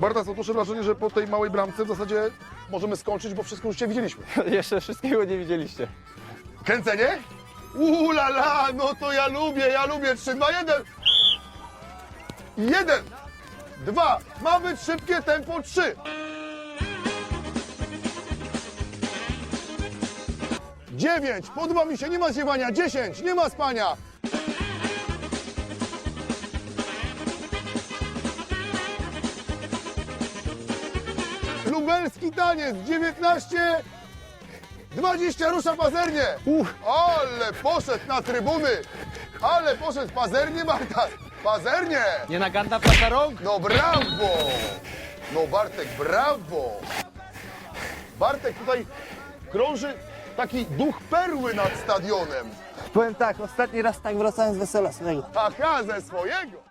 Bartas, odnoszę wrażenie, że po tej małej bramce w zasadzie możemy skończyć, bo wszystko już Cię widzieliśmy. Jeszcze wszystkiego nie widzieliście. Kręcenie? Uuu la la, no to ja lubię, ja lubię. 3, 2, 1. Jeden, dwa, ma być szybkie tempo, trzy. Dziewięć, podoba mi się, nie ma ziewania. Dziesięć, nie ma spania. Lubelski taniec, 19, 20 rusza pazernie! Ale poszedł na trybuny! Ale poszedł pazernie, Bartas! Pazernie! Nie naganda placa rąk? No brawo! No Bartek, brawo! Bartek, tutaj krąży taki duch perły nad stadionem. Powiem tak, ostatni raz tak wracałem z wesela swojego. Aha, ze swojego!